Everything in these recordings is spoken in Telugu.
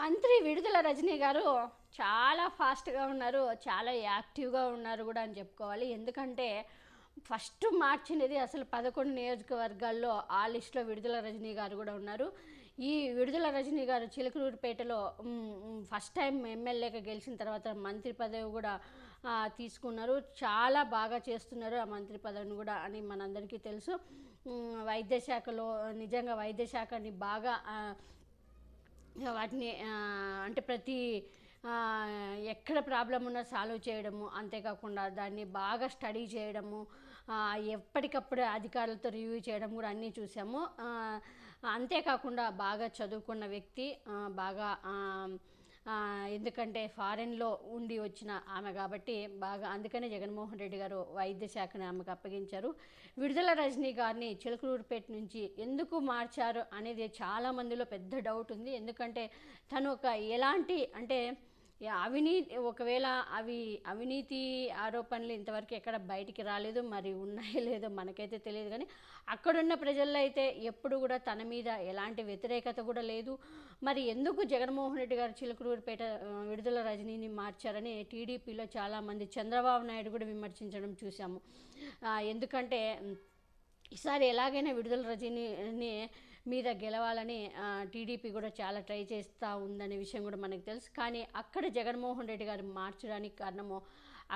మంత్రి విడుదల రజనీ గారు చాలా ఫాస్ట్గా ఉన్నారు చాలా యాక్టివ్గా ఉన్నారు కూడా అని చెప్పుకోవాలి. ఎందుకంటే ఫస్ట్ మార్చినది అసలు పదకొండు నియోజకవర్గాల్లో ఆ లిస్టులో విడుదల రజనీ గారు కూడా ఉన్నారు. ఈ విడుదల రజనీ గారు చిలకలూరుపేటలో ఫస్ట్ టైం ఎమ్మెల్యేగా గెలిచిన తర్వాత మంత్రి పదవి కూడా తీసుకున్నారు. చాలా బాగా చేస్తున్నారు ఆ మంత్రి పదవిని కూడా అని మనందరికీ తెలుసు. వైద్యశాఖలో వైద్య శాఖలో నిజంగా వైద్య శాఖని బాగా వాటిని అంటే ప్రతి ఎక్కడ ప్రాబ్లం ఉన్నా సాల్వ్ చేయడము అంతేకాకుండా దాన్ని బాగా స్టడీ చేయడము ఎప్పటికప్పుడు అధికారులతో రివ్యూ చేయడం కూడా అన్నీ చూసాము. అంతేకాకుండా బాగా చదువుకున్న వ్యక్తి బాగా ఎందుకంటే ఫారెన్లో ఉండి వచ్చిన ఆమె కాబట్టి బాగా అందుకనే జగన్మోహన్ రెడ్డి గారు వైద్య శాఖను ఆమెకు అప్పగించారు. విడుదల రజనీ గారిని చిలకలూరుపేట నుంచి ఎందుకు మార్చారు అనేది చాలా మందిలో పెద్ద డౌట్ ఉంది. ఎందుకంటే తను ఒక ఎలాంటి అంటే అవినీతి ఒకవేళ అవి అవినీతి ఆరోపణలు ఇంతవరకు ఎక్కడ బయటికి రాలేదు మరి ఉన్నాయో లేదో మనకైతే తెలియదు. కానీ అక్కడున్న ప్రజల్లో అయితే ఎప్పుడు కూడా తన మీద ఎలాంటి వ్యతిరేకత కూడా లేదు. మరి ఎందుకు జగన్మోహన్ రెడ్డి గారు చిలుకూరుపేట విడుదల రజనీని మార్చారని టీడీపీలో చాలామంది చంద్రబాబు నాయుడు కూడా విమర్శించడం చూసాము ఎందుకంటే ఈసారి ఎలాగైనా విడుదల రజనీని మీద గెలవాలని టీడీపీ కూడా చాలా ట్రై చేస్తూ ఉందనే విషయం కూడా మనకు తెలుసు. కానీ అక్కడ జగన్మోహన్ రెడ్డి గారు మార్చడానికి కారణము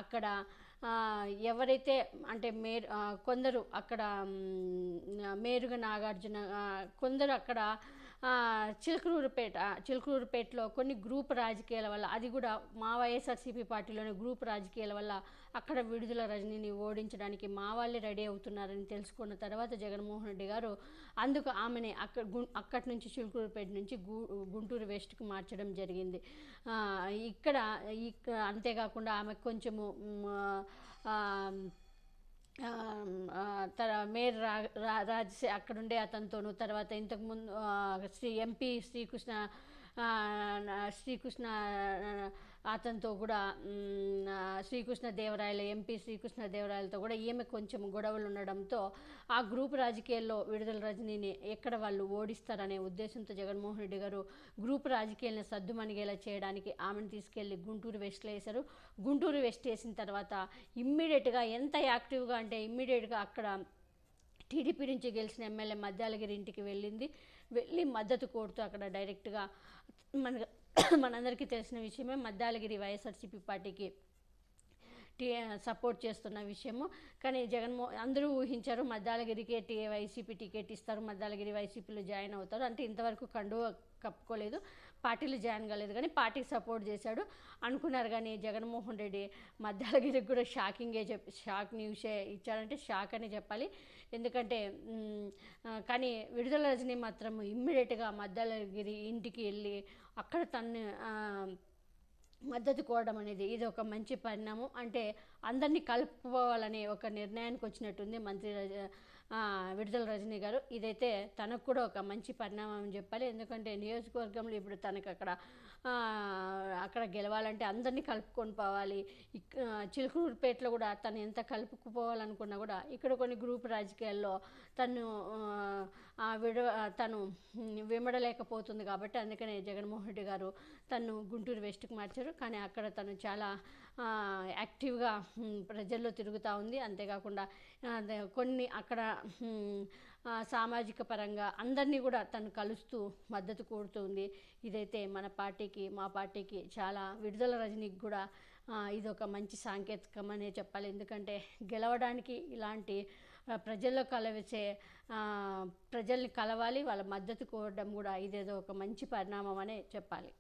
అక్కడ ఎవరైతే అంటే మేర్ కొందరు అక్కడ మేరుగ నాగార్జున కొందరు అక్కడ చిలకలూరుపేట చిలకలూరుపేటలో కొన్ని గ్రూప్ రాజకీయాల వల్ల అది కూడా మా వైఎస్ఆర్సీపీ పార్టీలోని గ్రూప్ రాజకీయాల వల్ల అక్కడ విడుదల రజనీని ఓడించడానికి మా వాళ్ళే రెడీ అవుతున్నారని తెలుసుకున్న తర్వాత జగన్మోహన్ రెడ్డి గారు అందుకు ఆమెని అక్కడ గు అక్కడి నుంచి చిలుకూరుపేట నుంచి గు గుంటూరు వెస్ట్కి మార్చడం జరిగింది. ఇక్కడ ఇక్కడ అంతేకాకుండా ఆమెకు కొంచెము తర మేర్ రా రా రాజ్ అక్కడుండే అతనితోను తర్వాత ఇంతకుముందు శ్రీ ఎంపీ శ్రీకృష్ణ శ్రీకృష్ణ అతనితో కూడా శ్రీకృష్ణ దేవరాయల ఎంపీ శ్రీకృష్ణ దేవరాయలతో కూడా ఈమె కొంచెం గొడవలు ఉండడంతో ఆ గ్రూప్ రాజకీయాల్లో విడుదల రజనీని ఎక్కడ వాళ్ళు ఓడిస్తారనే ఉద్దేశంతో జగన్మోహన్ రెడ్డి గారు గ్రూప్ రాజకీయాలను సద్దుమణిగేలా చేయడానికి ఆమెను తీసుకెళ్ళి గుంటూరు వెస్ట్లో వేశారు. గుంటూరు వెస్ట్ వేసిన తర్వాత ఇమ్మీడియట్గా ఎంత యాక్టివ్గా అంటే ఇమ్మీడియట్గా అక్కడ టీడీపీ నుంచి గెలిచిన ఎమ్మెల్యే మద్దాలగిరి ఇంటికి వెళ్ళింది. వెళ్ళి మద్దతు కోరుతూ అక్కడ డైరెక్ట్గా మన మనందరికీ తెలిసిన విషయమే మద్దాలగిరి వైఎస్ఆర్సీపీ పార్టీకి సపోర్ట్ చేస్తున్న విషయము. కానీ జగన్మో అందరూ ఊహించారు మద్దాలగిరికే టీ వైసీపీ టికెట్ ఇస్తారు మద్దాలగిరి వైసీపీలో జాయిన్ అవుతారు. అంటే ఇంతవరకు కండువ కప్పుకోలేదు పార్టీలు జాయిన్ కాలేదు కానీ పార్టీకి సపోర్ట్ చేశాడు. అనుకున్నారు కానీ జగన్మోహన్ రెడ్డి మద్దాలగిరికి కూడా షాకింగే చెప్ షాక్ న్యూసే ఇచ్చారంటే షాక్ అని చెప్పాలి. ఎందుకంటే కానీ విడుదల రజని మాత్రం ఇమ్మీడియట్గా మద్దాలగిరి ఇంటికి వెళ్ళి అక్కడ తను మద్దతు కోవడం అనేది ఇది ఒక మంచి పరిణామం. అంటే అందరినీ కలుపుకోవాలనే ఒక నిర్ణయానికి వచ్చినట్టుంది మంత్రి రజ- విడుదల రజనీ గారు. ఇదైతే తనకు కూడా ఒక మంచి పరిణామం అని చెప్పాలి. ఎందుకంటే నియోజకవర్గంలో ఇప్పుడు తనకు అక్కడ అక్కడ గెలవాలంటే అందరినీ కలుపుకొని పోవాలి. చిలుకూరుపేటలో కూడా తను ఎంత కలుపుకుపోవాలనుకున్నా కూడా ఇక్కడ కొన్ని గ్రూప్ రాజకీయాల్లో తను విడ తను విమడలేకపోతుంది కాబట్టి అందుకనే జగన్మోహన్ రెడ్డి గారు తను గుంటూరు వెస్ట్కి మార్చారు. కానీ అక్కడ తను చాలా యాక్టివ్గా ప్రజల్లో తిరుగుతూ ఉంది. అంతేకాకుండా కొన్ని అక్కడ సామాజిక పరంగా అందరినీ కూడా తను కలుస్తూ మద్దతు కోరుతుంది ఇదైతే మన పార్టీకి మా పార్టీకి చాలా విడుదల రజనీకి కూడా ఇదొక ఇది ఒక మంచి సాంకేతికం అనే చెప్పాలి. ఎందుకంటే గెలవడానికి ఇలాంటి ప్రజల్లో కలవచ్చే ప్రజల్ని కలవాలి వాళ్ళ మద్దతు కోరడం కూడా ఇదేదో ఒక మంచి పరిణామం అనే చెప్పాలి.